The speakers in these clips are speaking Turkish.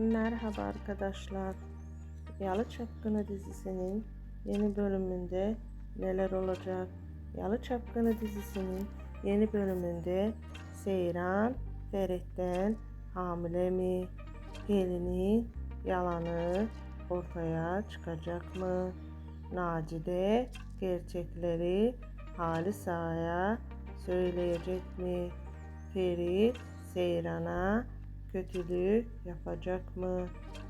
Merhaba arkadaşlar. Yalı Çapkını dizisinin yeni bölümünde neler olacak? Yalı Çapkını dizisinin yeni bölümünde Seyran Ferit'ten hamile mi? Pelin'in yalanı ortaya çıkacak mı? Nacide gerçekleri Halisa'ya söyleyecek mi? Ferit Seyran'a kötülük yapacak mı?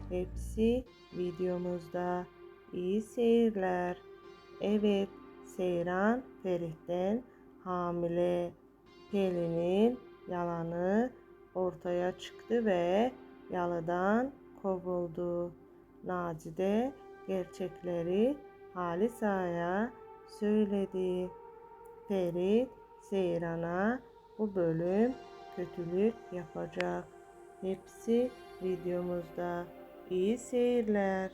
Hepsi videomuzda. İyi seyirler. Evet, Seyran Ferit'ten hamile. Pelin'in yalanı ortaya çıktı ve yalıdan kovuldu. Nacide gerçekleri Halisa'ya söyledi. Ferit Seyran'a bu bölüm kötülük yapacak. Hepsi videomuzda. İyi seyirler.